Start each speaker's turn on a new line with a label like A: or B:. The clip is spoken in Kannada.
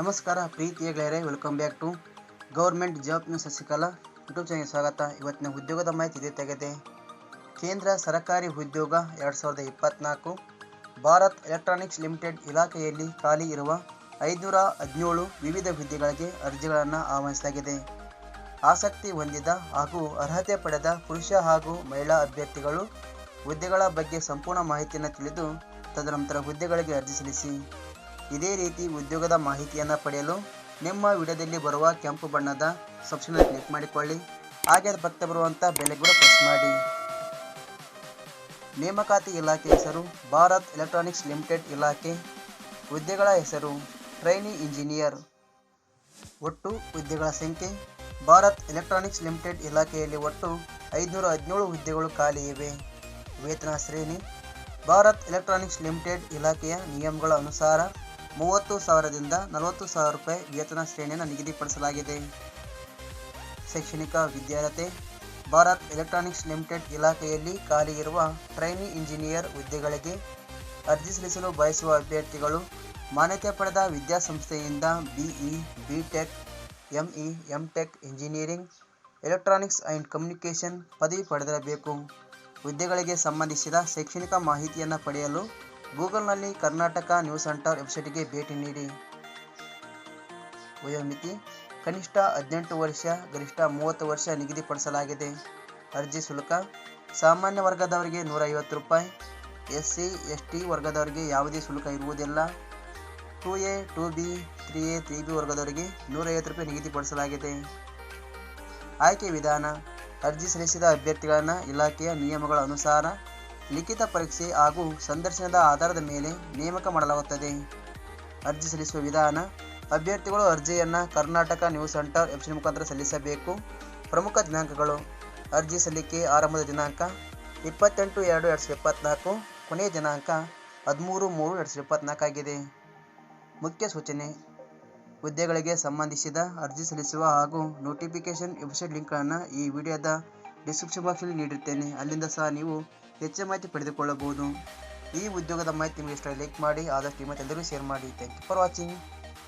A: ನಮಸ್ಕಾರ ಪ್ರೀತಿಯ ಗೆಳೆಯರೆ welcome back to government job news Sasikala YouTube ಚಾನಲ್ಗೆ ಸ್ವಾಗತ. ಇವತ್ತಿನ ಉದ್ಯೋಗದ ಮಾಹಿತಿ ಇದೆ ತೆಗೆದೆ. ಕೇಂದ್ರ ಸರ್ಕಾರಿ ಉದ್ಯೋಗ ಎರಡು ಸಾವಿರದ ಇಪ್ಪತ್ತ್ನಾಲ್ಕು ಭಾರತ್ ಎಲೆಕ್ಟ್ರಾನಿಕ್ಸ್ ಲಿಮಿಟೆಡ್ ಇಲಾಖೆಯಲ್ಲಿ ಖಾಲಿ ಇರುವ ಐದುನೂರ ಹದಿನೇಳು ವಿವಿಧ ಹುದ್ದೆಗಳಿಗೆ ಅರ್ಜಿಗಳನ್ನು ಆಹ್ವಾನಿಸಲಾಗಿದೆ. ಆಸಕ್ತಿ ಹೊಂದಿದ ಹಾಗೂ ಅರ್ಹತೆ ಪಡೆದ ಪುರುಷ ಹಾಗೂ ಮಹಿಳಾ ಅಭ್ಯರ್ಥಿಗಳು ಹುದ್ದೆಗಳ ಬಗ್ಗೆ ಸಂಪೂರ್ಣ ಮಾಹಿತಿಯನ್ನು ತಿಳಿದು ತದನಂತರ ಹುದ್ದೆಗಳಿಗೆ ಅರ್ಜಿ ಸಲ್ಲಿಸಿ. ಇದೇ ರೀತಿ ಉದ್ಯೋಗದ ಮಾಹಿತಿಯನ್ನು ಪಡೆಯಲು ನಿಮ್ಮ ವಿಡಿಯೋದಲ್ಲಿ ಬರುವ ಕೆಂಪು ಬಣ್ಣದ ಸಬ್ಸ್ಕ್ರೈಬ್ ಕ್ಲಿಕ್ ಮಾಡಿಕೊಳ್ಳಿ. ಹಾಗೆ ಅದು ಪಕ್ಕ ಬರುವಂಥ ಬೆಲೆ ಕೂಡ ಪ್ರೆಸ್ ಮಾಡಿ. ನೇಮಕಾತಿ ಇಲಾಖೆ ಹೆಸರು ಭಾರತ್ ಎಲೆಕ್ಟ್ರಾನಿಕ್ಸ್ ಲಿಮಿಟೆಡ್ ಇಲಾಖೆ. ಹುದ್ದೆಗಳ ಹೆಸರು ಟ್ರೈನಿ ಇಂಜಿನಿಯರ್. ಒಟ್ಟು ಹುದ್ದೆಗಳ ಸಂಖ್ಯೆ ಭಾರತ್ ಎಲೆಕ್ಟ್ರಾನಿಕ್ಸ್ ಲಿಮಿಟೆಡ್ ಇಲಾಖೆಯಲ್ಲಿ ಒಟ್ಟು ಐದುನೂರ ಹದಿನೇಳು ಹುದ್ದೆಗಳು ಖಾಲಿ ಇವೆ. ವೇತನ ಶ್ರೇಣಿ ಭಾರತ್ ಎಲೆಕ್ಟ್ರಾನಿಕ್ಸ್ ಲಿಮಿಟೆಡ್ ಇಲಾಖೆಯ ನಿಯಮಗಳ ಅನುಸಾರ ಮೂವತ್ತು ಸಾವಿರದಿಂದ ನಲವತ್ತು ಸಾವಿರ ರೂಪಾಯಿ ವೇತನ ಶ್ರೇಣಿಯನ್ನು ನಿಗದಿಪಡಿಸಲಾಗಿದೆ. ಶೈಕ್ಷಣಿಕ ವಿದ್ಯಾರ್ಹತೆ, ಭಾರತ್ ಎಲೆಕ್ಟ್ರಾನಿಕ್ಸ್ ಲಿಮಿಟೆಡ್ ಇಲಾಖೆಯಲ್ಲಿ ಖಾಲಿ ಇರುವ ಟ್ರೈನಿ ಇಂಜಿನಿಯರ್ ಹುದ್ದೆಗಳಿಗೆ ಅರ್ಜಿ ಸಲ್ಲಿಸಲು ಬಯಸುವ ಅಭ್ಯರ್ಥಿಗಳು ಮಾನ್ಯತೆ ಪಡೆದ ವಿದ್ಯಾಸಂಸ್ಥೆಯಿಂದ BE B tech ME M tech engineering, electronics and communication ಪದವಿ ಪಡೆದಿರಬೇಕು. ಹುದ್ದೆಗಳಿಗೆ ಸಂಬಂಧಿಸಿದ ಶೈಕ್ಷಣಿಕ ಮಾಹಿತಿಯನ್ನು ಪಡೆಯಲು ಗೂಗಲ್ನಲ್ಲಿ ಕರ್ನಾಟಕ ನ್ಯೂಸ್ ಸೆಂಟರ್ ವೆಬ್ಸೈಟ್ಗೆ ಭೇಟಿ ನೀಡಿ. ವಯೋಮಿತಿ ಕನಿಷ್ಠ ಹದಿನೆಂಟು ವರ್ಷ, ಗರಿಷ್ಠ ಮೂವತ್ತು ವರ್ಷ ನಿಗದಿಪಡಿಸಲಾಗಿದೆ. ಅರ್ಜಿ ಶುಲ್ಕ, ಸಾಮಾನ್ಯ ವರ್ಗದವರಿಗೆ ನೂರ ಐವತ್ತು ರೂಪಾಯಿ ಎಸ್ ಸಿ ಎಸ್ ಟಿ ವರ್ಗದವರಿಗೆ ಯಾವುದೇ ಶುಲ್ಕ ಇರುವುದಿಲ್ಲ. Two A, two B, three A, three B ವರ್ಗದವರಿಗೆ ನೂರೈವತ್ತು ರೂಪಾಯಿ ನಿಗದಿಪಡಿಸಲಾಗಿದೆ. ಆಯ್ಕೆ ವಿಧಾನ ಅರ್ಜಿ ಸಲ್ಲಿಸಿದ ಅಭ್ಯರ್ಥಿಗಳನ್ನು ಇಲಾಖೆಯ ನಿಯಮಗಳ ಅನುಸಾರ ಲಿಖಿತ ಪರೀಕ್ಷೆ ಹಾಗೂ ಸಂದರ್ಶನದ ಆಧಾರದ ಮೇಲೆ ನೇಮಕ ಮಾಡಲಾಗುತ್ತದೆ. ಅರ್ಜಿ ಸಲ್ಲಿಸುವ ವಿಧಾನ, ಅಭ್ಯರ್ಥಿಗಳು ಅರ್ಜಿಯನ್ನು ಕರ್ನಾಟಕ ನ್ಯೂಸ್ ಸೆಂಟರ್ ಎಫ್ಸಿ ಮುಖಾಂತರ ಸಲ್ಲಿಸಬೇಕು. ಪ್ರಮುಖ ದಿನಾಂಕಗಳು, ಅರ್ಜಿ ಸಲ್ಲಿಕೆ ಆರಂಭದ ದಿನಾಂಕ ಇಪ್ಪತ್ತೆಂಟು ಎರಡು ಎರಡು ಸಾವಿರದ ಇಪ್ಪತ್ತ್ನಾಲ್ಕು ಕೊನೆಯ ದಿನಾಂಕ ಹದಿಮೂರು ಮೂರು ಎರಡು ಸಾವಿರದ ಇಪ್ಪತ್ತ್ನಾಲ್ಕು ಆಗಿದೆ. ಮುಖ್ಯ ಸೂಚನೆ ಹುದ್ದೆಗಳಿಗೆ ಸಂಬಂಧಿಸಿದ ಅರ್ಜಿ ಸಲ್ಲಿಸುವ ಹಾಗೂ ನೋಟಿಫಿಕೇಷನ್ ವೆಬ್ಸೈಟ್ ಲಿಂಕ್ಗಳನ್ನು ಈ ವಿಡಿಯೋದ ಡಿಸ್ಕ್ರಿಪ್ಷನ್ ಬಾಕ್ಸಲ್ಲಿ ನೀಡಿರ್ತೇನೆ. ಅಲ್ಲಿಂದ ಸಹ ನೀವು ಹೆಚ್ಚಿನ ಮಾಹಿತಿ ಪಡೆದುಕೊಳ್ಳಬಹುದು. ಈ ಉದ್ಯೋಗದ ಮಾಹಿತಿ ನಿಮಗೆ ಇಷ್ಟ ಲೈಕ್ ಮಾಡಿ, ಆದಷ್ಟು ನಿಮ್ಮ ಎಲ್ಲರಿಗೂ ಶೇರ್ ಮಾಡಿ. Thank you for watching